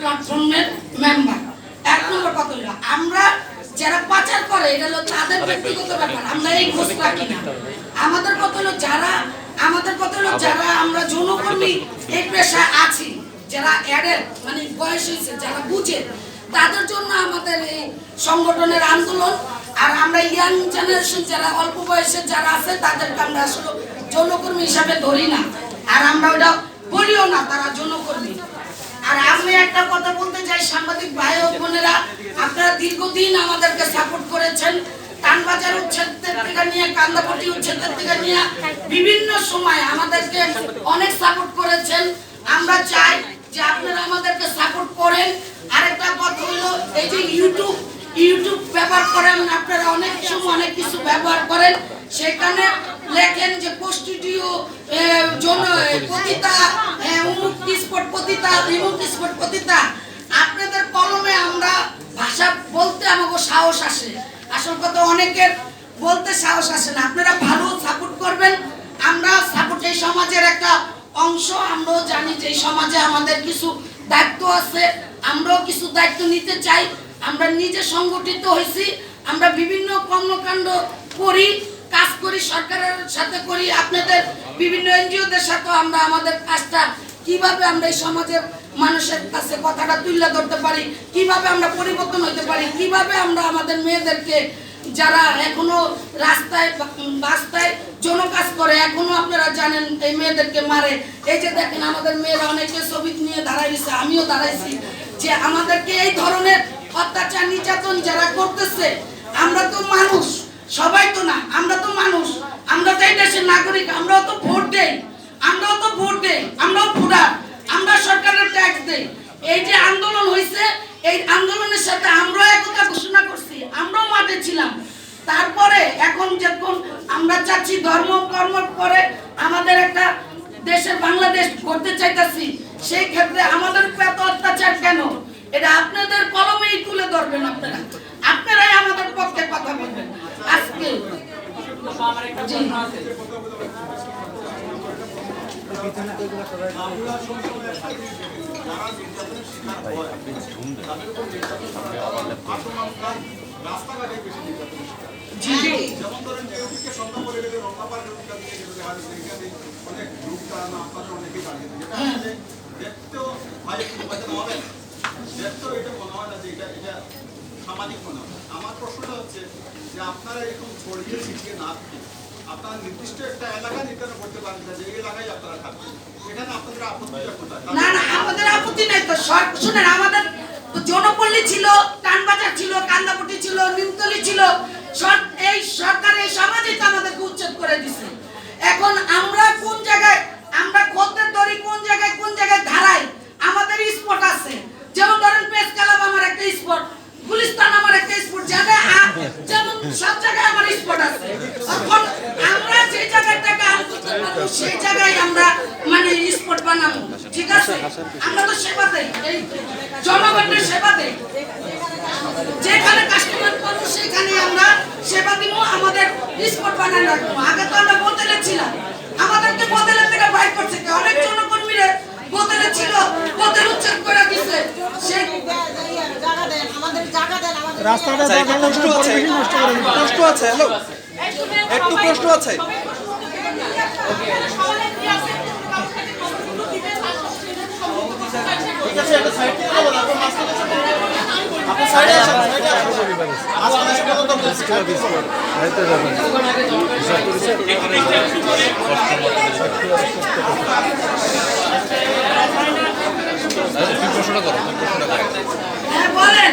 প্ল্যাটফর্মের মেম্বার এক নম্বর কথা হলো আমরা যারা পাচার করে এটা হলো তাদের ব্যক্তিগত ব্যাপার আমরা এই খোঁজ রাখি না আমাদের কথা হলো যারা আমাদের কথা হলো যারা আমরা যৌনকর্মী এই পেশায় আছি যারা অ্যাডেল মানে বয়স হয়েছে যারা বুঝে তাদের জন্য আমাদের এই সংগঠনের আন্দোলন আর আমরা ইয়াং জেনারেশন যারা অল্প বয়সের যারা আছে তাদেরকে আমরা আসলে যৌনকর্মী হিসাবে ধরি না। আর আমরা ওটা বলিও না তারা যৌনকর্মী। আর আমি একটা কথা বলতে চাই, সাংবাদিক ভাই ও বোনেরা। আপনারা দীর্ঘদিন আমাদেরকে সাপোর্ট করেছেন। কানবাজার উচ্ছেদের থেকে নিয়ে, কান্দাপটি উচ্ছেদের থেকে নিয়ে বিভিন্ন সময় আমাদেরকে অনেক সাপোর্ট করেছেন। আমরা চাই যে আপনারা আমাদেরকে সাপোর্ট করেন। আরেকটা কথা হলো, এই যে ইউটিউব ইউটিউব ব্যবহার করেন, আপনারা অনেক সময় অনেক কিছু ব্যবহার করেন। সেখানে লেখেন যে প্রস্টিটিউ জন পতিতা পতিতা বিমুক স্পট পতিতা আপনাদের কলমে আমরা ভাষা বলতে আমাকে সাহস আসে। আসল কথা, অনেকের বলতে সাহস আসে না। আপনারা ভালো সাপোর্ট করবেন। আমরা সাপোর্ট এই সমাজের একটা অংশ। আমরাও জানি যে সমাজে আমাদের কিছু দায়িত্ব আছে। আমরাও কিছু দায়িত্ব নিতে চাই। আমরা নিজে সংগঠিত হয়েছি। আমরা বিভিন্ন কর্মকাণ্ড করি, কাজ করি, সরকারের সাথে করি। আপনাদের বিভিন্ন এনজিওদের সাথেও আমরা আমাদের কাজটা কীভাবে আমরা এই সমাজের মানুষের কাছে কথাটা তুলে ধরতে পারি? কীভাবে আমরা পরিবর্তন হতে পারি? কীভাবে আমরা আমাদের মেয়েদেরকে যারা এখনও রাস্তায় রাস্তায় জন কাজ করে, এখনও আপনারা জানেন এই মেয়েদেরকে মারে। এই যে দেখেন আমাদের মেয়েরা অনেকে ছবি নিয়ে দাঁড়াইছে, আমিও দাঁড়াইছি। যে আমাদেরকে এই ধরনের অত্যাচার, নির্যাতন যারা করতেছে, আমরা তো মানুষ, সবাই তো না, আমরা তো মানুষ, আমরা তো এই দেশের নাগরিক, আমরাও তো ভোট দেই। আমরাও তো ভোট দেই, আমরাও ভোটার, আমরা সরকারের ট্যাক্স দেই। এই যে আন্দোলন হয়েছে এই আন্দোলনের সাথে আমরাও একতা ঘোষণা করছি, আমরাও মাঠে ছিলাম। তারপরে এখন যখন আমরা চাচ্ছি ধর্ম কর্ম করে আমাদের একটা দেশের বাংলাদেশ করতে চাইতাছি, সেই ক্ষেত্রে আমাদের এত অত্যাচার কেন? এটা আপনাদের কলমেই তুলে ধরবেন আপনারা। আপনারাই আমাদের পক্ষে কথা বলবেন। আজকে অনেক এটা যে এটা এটা সামাজিক আমার প্রশ্নটা হচ্ছে যে আপনারা এরকম ছড়িয়ে ছিটিয়ে না থাকে আপনারা নির্দিষ্ট একটা এলাকা নির্ধারণ করতে পারেন যে এই এলাকায় আপনারা থাকবেন। এখানে আপনাদের আপত্তিটা কোথায় না। না আমাদের আপত্তি নাই তো। সর- শুনেন আমাদের জনপল্লী ছিল কানবাজার ছিল কান্দাপটি ছিল নিমতলি ছিল। সব এই সরকার এই সমাজই তো আমাদেরকে উচ্ছেদ করে দিছে এখন আমরা কোন জায়গায় আমরা খদ্দের ধরি কোন জায়গায় কোন জায়গায় ধারাই আমাদের স্পট আছে যেমন ধরেন পেস ক্লাব আমার একটা স্পট গুলিস্তান আমার একটা স্পট জায়গায় আ- যেমন সব জায়গায় আমার স্পট আছে এখন আমরা যে জায়গায় থেকে আম করতে পারব সেই জায়গায় আমরা মানে স্পট বানাবো ঠিক আছে? আমরা তো সেবা দেই এই জনগণের সেবা দেই। যেখানে কাস্টমার পাবো সেখানে আমরা সেবা দিব আমাদের স্পট বানানো রাখব। আগে তো আমরা বোতলে ছিলাম। আমাদেরকে বোতলের থেকে বাইর করছে কে? অনেক জনকর্মীরা বোতলে ছিল বোতল উচ্ছেদ করে দিছে। সেই জায়গা দেন আমাদের জায়গা দেন আমাদের রাস্তাটা আচ্ছা, আছে নষ্ট করে। আছে হ্যালো? একটু প্রশ্ন আছে। প্রশ্নটা করো। প্রশ্নটা করো। হ্যাঁ বলেন।